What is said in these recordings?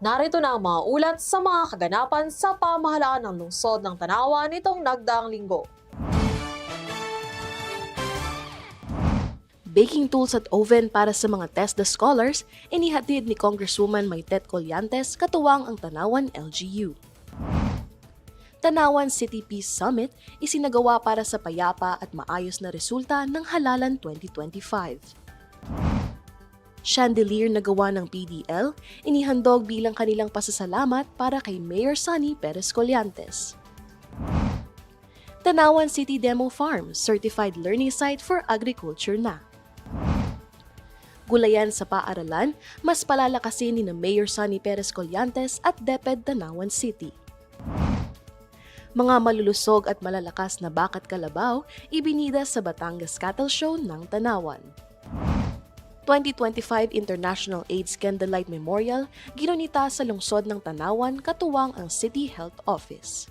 Narito na ang mga ulat sa mga kaganapan sa pamahalaan ng lungsod ng Tanawan nitong nagdaang linggo. Baking tools at oven para sa mga TESDA scholars, inihatid ni Congresswoman Maitet Colyantes katuwang ang Tanawan LGU. Tanawan City Peace Summit isinagawa para sa payapa at maayos na resulta ng Halalan 2025. Chandelier na gawa ng PDL, inihandog bilang kanilang pasasalamat para kay Mayor Sonny Perez Colyantes. Tanawan City Demo Farm, certified learning site for agriculture na. Gulayan sa paaralan, mas palalakasin ni na Mayor Sonny Perez Colyantes at DepEd Tanawan City. Mga malulusog at malalakas na bakat kalabaw, ibinida sa Batangas Cattle Show ng Tanawan. 2025 International AIDS Candlelight Memorial ginunita sa lungsod ng Tanawan katuwang ang City Health Office.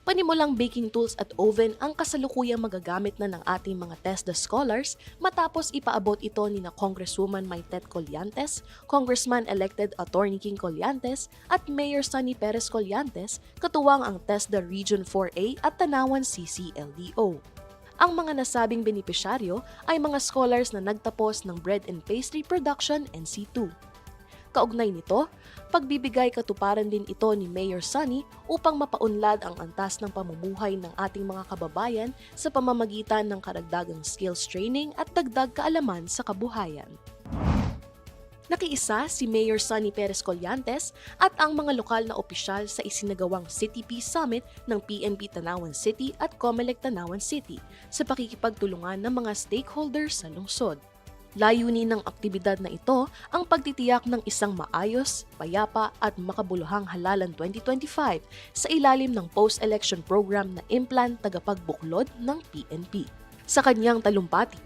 Panimulang baking tools at oven ang kasalukuyang magagamit na ng ating mga TESDA scholars matapos ipaabot ito ni na Congresswoman Maitet Colyantes, Congressman-elected Attorney King Colyantes at Mayor Sonny Perez Colyantes katuwang ang TESDA Region 4A at Tanawan CCLDO. Ang mga nasabing benepisyaryo ay mga scholars na nagtapos ng Bread and Pastry Production NC2. Kaugnay nito, pagbibigay katuparan din ito ni Mayor Sonny upang mapaunlad ang antas ng pamumuhay ng ating mga kababayan sa pamamagitan ng karagdagang skills training at dagdag kaalaman sa kabuhayan. Nakiisa si Mayor Sonny Perez Colyantes at ang mga lokal na opisyal sa isinagawang City Peace Summit ng PNP Tanawan City at Comelec Tanawan City sa pakikipagtulungan ng mga stakeholders sa lungsod. Layunin ng aktibidad na ito ang pagtitiyak ng isang maayos, payapa at makabuluhang halalan 2025 sa ilalim ng post-election program na implant tagapagbuklod ng PNP. Sa kanyang talumpati,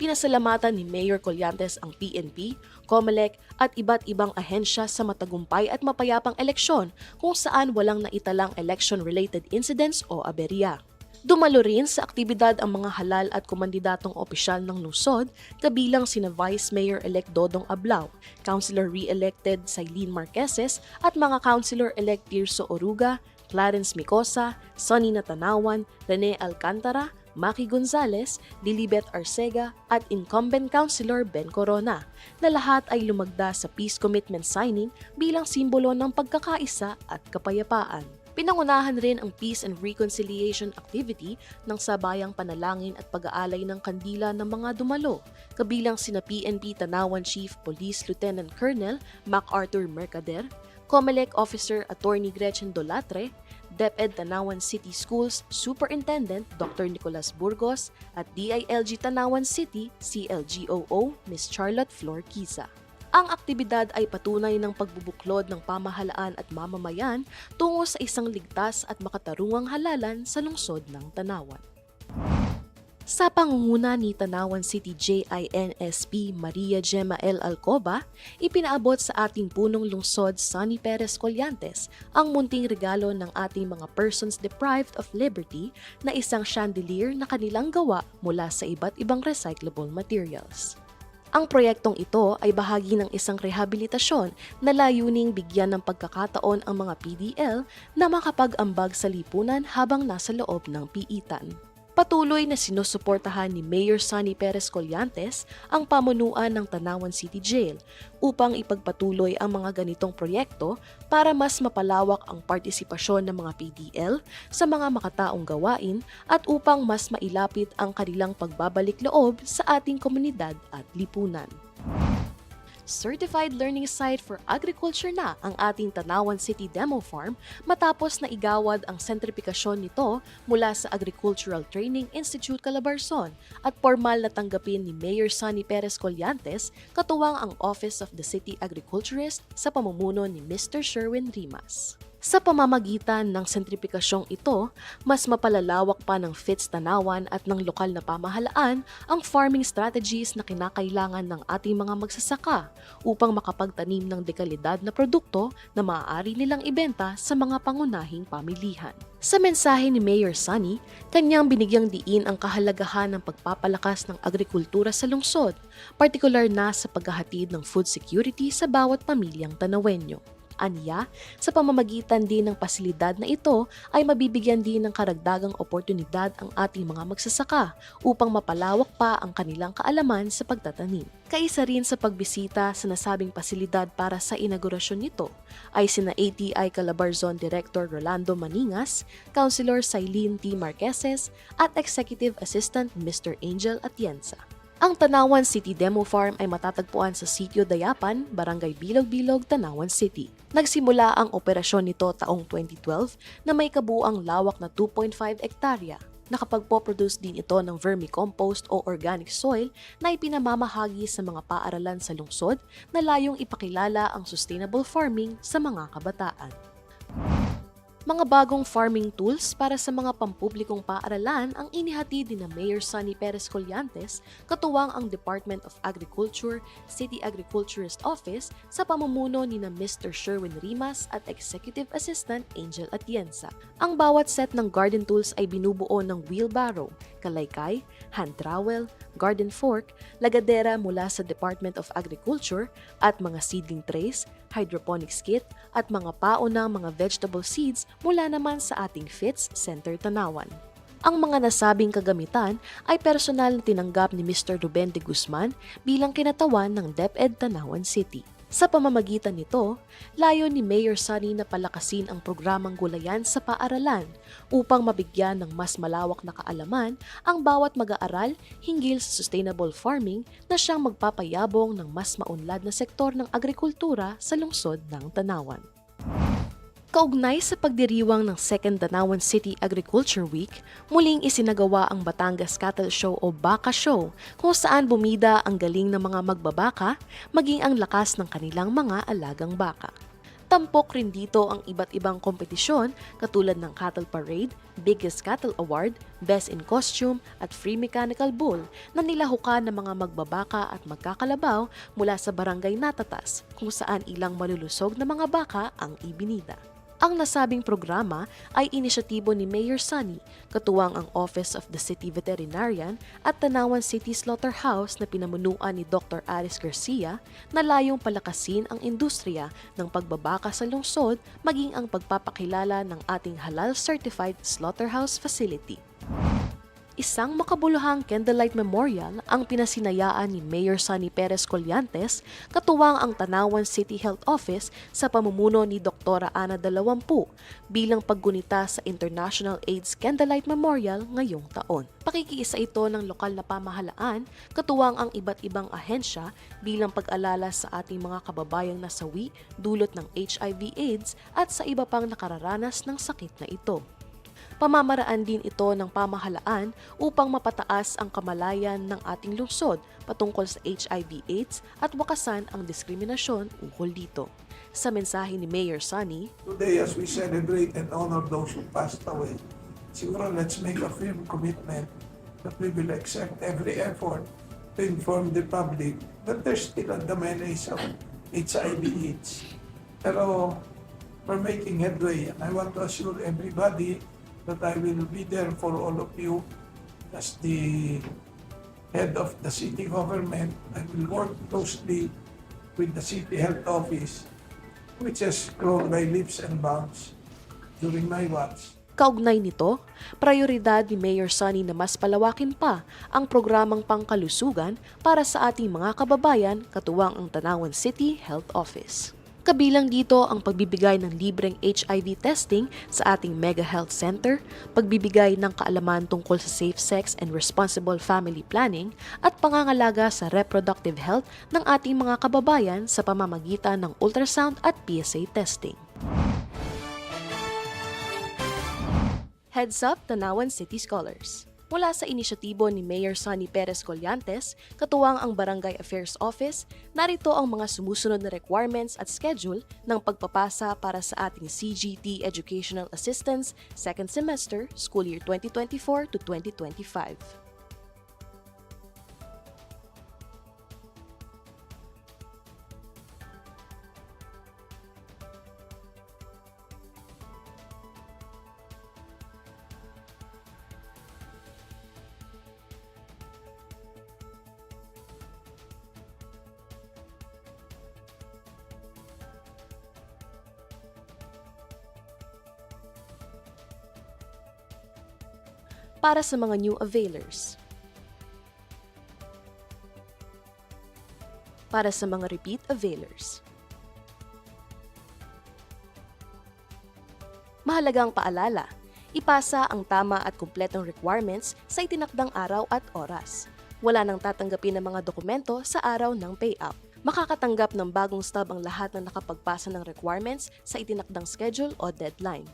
pinasalamatan ni Mayor Colyantes ang PNP, COMELEC at iba't ibang ahensya sa matagumpay at mapayapang eleksyon kung saan walang naitalang election-related incidents o aberya. Dumalo rin sa aktibidad ang mga halal at kumandidatong opisyal ng lungsod, kabilang sina Vice Mayor-elect Dodong Ablao, Councilor re-elected Sailin Marqueses at mga Councilor-elect Tirso Oruga, Clarence Micosa, Sonny Natanawan, Rene Alcantara, Maki Gonzales, Lilibet Arcega at incumbent Councilor Ben Corona na lahat ay lumagda sa peace commitment signing bilang simbolo ng pagkakaisa at kapayapaan. Pinangunahan rin ang Peace and Reconciliation Activity ng sabayang panalangin at pag-aalay ng kandila ng mga dumalo, kabilang sina PNP Tanawan Chief Police Lieutenant Colonel MacArthur Mercader, COMELEC Officer Attorney Gretchen Dolatre, DepEd Tanawan City Schools Superintendent Dr. Nicolas Burgos at DILG Tanawan City CLGOO Ms. Charlotte Flor Kiza. Ang aktibidad ay patunay ng pagbubuklod ng pamahalaan at mamamayan tungo sa isang ligtas at makatarungang halalan sa lungsod ng Tanawan. Sa pangunguna ni Tanawan City JINSP Maria Gemma L. Alcoba, ipinaabot sa ating punong lungsod Sonny Perez Colyantes ang munting regalo ng ating mga persons deprived of liberty na isang chandelier na kanilang gawa mula sa iba't ibang recyclable materials. Ang proyektong ito ay bahagi ng isang rehabilitasyon na layuning bigyan ng pagkakataon ang mga PDL na makapag-ambag sa lipunan habang nasa loob ng piitan. Patuloy na sinusuportahan ni Mayor Sonny Perez Colyantes ang pamunuan ng Tanawan City Jail upang ipagpatuloy ang mga ganitong proyekto para mas mapalawak ang partisipasyon ng mga PDL sa mga makataong gawain at upang mas mailapit ang kanilang pagbabalik loob sa ating komunidad at lipunan. Certified learning site for agriculture na ang ating Tanawan City Demo Farm matapos na igawad ang sentripikasyon nito mula sa Agricultural Training Institute Calabarzon at formal na tanggapin ni Mayor Sonny Perez Colyantes katuwang ang Office of the City Agriculturist sa pamumuno ni Mr. Sherwin Rimas. Sa pamamagitan ng sentripikasyong ito, mas mapalalawak pa ng FITS Tanawan at ng lokal na pamahalaan ang farming strategies na kinakailangan ng ating mga magsasaka upang makapagtanim ng dekalidad na produkto na maaari nilang ibenta sa mga pangunahing pamilihan. Sa mensahe ni Mayor Sunny, kanyang binigyang diin ang kahalagahan ng pagpapalakas ng agrikultura sa lungsod, partikular na sa paghahatid ng food security sa bawat pamilyang Tanawenyo. Anya, sa pamamagitan din ng pasilidad na ito ay mabibigyan din ng karagdagang oportunidad ang ating mga magsasaka upang mapalawak pa ang kanilang kaalaman sa pagtatanim. Kaisa rin sa pagbisita sa nasabing pasilidad para sa inaugurasyon nito ay sina ATI Calabarzon Director Rolando Maningas, Councilor Sailin T. Marqueses at Executive Assistant Mr. Angel Atienza. Ang Tanawan City Demo Farm ay matatagpuan sa Sitio Dayapan, Barangay Bilog-Bilog, Tanawan City. Nagsimula ang operasyon nito taong 2012 na may kabuang lawak na 2.5 ektarya. Nakapagpo-produce din ito ng vermicompost o organic soil na ipinamamahagi sa mga paaralan sa lungsod na layong ipakilala ang sustainable farming sa mga kabataan mga bagong farming tools para sa mga pampublikong paaralan ang inihatid ni na Mayor Sonny Perez Collantes katuwang ang Department of Agriculture, City Agriculturist Office sa pamumuno ni na Mr. Sherwin Rimas at Executive Assistant Angel Atienza. Ang bawat set ng garden tools ay binubuo ng wheelbarrow, kalaykay, hand trowel, garden fork, lagadera mula sa Department of Agriculture at mga seedling trays, hydroponics kit at mga pao ng mga vegetable seeds mula naman sa ating FITS Center Tanawan. Ang mga nasabing kagamitan ay personal na tinanggap ni Mr. Ruben de Guzman bilang kinatawan ng DepEd Tanawan City. Sa pamamagitan nito, layo ni Mayor Sunny na palakasin ang programang gulayan sa paaralan upang mabigyan ng mas malawak na kaalaman ang bawat mag-aaral hinggil sa sustainable farming na siyang magpapayabong ng mas maunlad na sektor ng agrikultura sa lungsod ng Tanawan. Kaugnay sa pagdiriwang ng Second Tanawan City Agriculture Week, muling isinagawa ang Batangas Cattle Show o Baka Show kung saan bumida ang galing ng mga magbabaka maging ang lakas ng kanilang mga alagang baka. Tampok rin dito ang iba't ibang kompetisyon katulad ng Cattle Parade, Biggest Cattle Award, Best in Costume at Free Mechanical Bull na nilahukan ng mga magbabaka at magkakalabaw mula sa barangay Natatas kung saan ilang malulusog na mga baka ang ibinida. Ang nasabing programa ay inisyatibo ni Mayor Sunny, katuwang ang Office of the City Veterinarian at Tanawan City Slaughterhouse na pinamunuan ni Dr. Aris Garcia na layong palakasin ang industriya ng pagbabaka sa lungsod maging ang pagpapakilala ng ating halal-certified slaughterhouse facility. Isang makabuluhang candlelight memorial ang pinasinayaan ni Mayor Sonny Perez Collantes katuwang ang Tanawan City Health Office sa pamumuno ni Dr. Ana Dalawampu bilang paggunita sa International AIDS Candlelight Memorial ngayong taon. Pakikiisa ito ng lokal na pamahalaan katuwang ang iba't ibang ahensya bilang pag-alala sa ating mga kababayang nasawi dulot ng HIV AIDS at sa iba pang nakararanas ng sakit na ito. Pamamaraan din ito ng pamahalaan upang mapataas ang kamalayan ng ating lungsod patungkol sa HIV-AIDS at wakasan ang diskriminasyon ukol dito. Sa mensahe ni Mayor Sunny, Today, as we celebrate and honor those who passed away, siguro let's make a firm commitment that we will accept every effort to inform the public that there's still a menace of HIV/AIDS. Pero we're making headway, and I want to assure everybody that I will be there for all of you as the head of the city government. I will work closely with the city health office which has grown by leaps and bounds during my watch. Kaugnay nito, prioridad ni Mayor Sonny na mas palawakin pa ang programang pangkalusugan para sa ating mga kababayan katuwang ang Tanawan City Health Office. Kabilang dito ang pagbibigay ng libreng HIV testing sa ating Mega Health Center, pagbibigay ng kaalaman tungkol sa safe sex and responsible family planning, at pangangalaga sa reproductive health ng ating mga kababayan sa pamamagitan ng ultrasound at PSA testing. Heads up, Tanawan City Scholars. Mula sa inisyatibo ni Mayor Sonny Perez Collantes, katuwang ang Barangay Affairs Office, narito ang mga sumusunod na requirements at schedule ng pagpapasa para sa ating CGT Educational Assistance second semester, school year 2024 to 2025. Para sa mga new availers. Para sa mga repeat availers. Mahalagang paalala, ipasa ang tama at kumpletong requirements sa itinakdang araw at oras. Wala nang tatanggapin ng mga dokumento sa araw ng payout. Makakatanggap ng bagong stub ang lahat ng nakapagpasa ng requirements sa itinakdang schedule o deadline.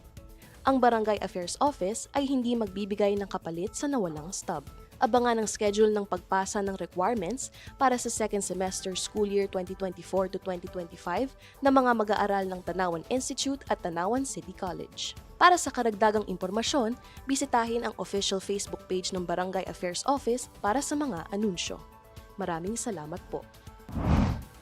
Ang Barangay Affairs Office ay hindi magbibigay ng kapalit sa nawalang stub. Abangan ang schedule ng pagpasa ng requirements para sa second semester school year 2024 to 2025 ng mga mag-aaral ng Tanawan Institute at Tanawan City College. Para sa karagdagang impormasyon, bisitahin ang official Facebook page ng Barangay Affairs Office para sa mga anunsyo. Maraming salamat po.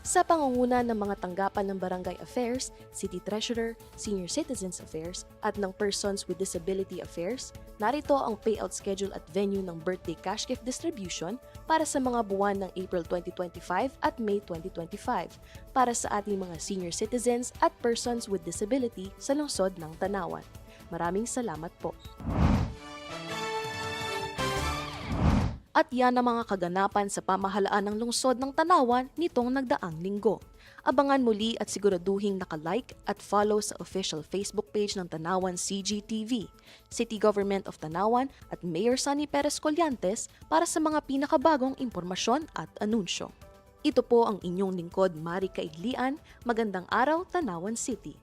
Sa pangunguna ng mga tanggapan ng Barangay Affairs, City Treasurer, Senior Citizens Affairs at ng Persons with Disability Affairs, narito ang payout schedule at venue ng birthday cash gift distribution para sa mga buwan ng April 2025 at May 2025 para sa ating mga senior citizens at persons with disability sa lungsod ng Tanawan. Maraming salamat po. At yan ang mga kaganapan sa pamahalaan ng lungsod ng Tanawan nitong nagdaang linggo. Abangan muli at siguraduhing nakalike at follow sa official Facebook page ng Tanawan CGTV, City Government of Tanawan at Mayor Sonny Perez Collantes para sa mga pinakabagong impormasyon at anunsyo. Ito po ang inyong lingkod Mari Kaiglian. Magandang araw, Tanawan City.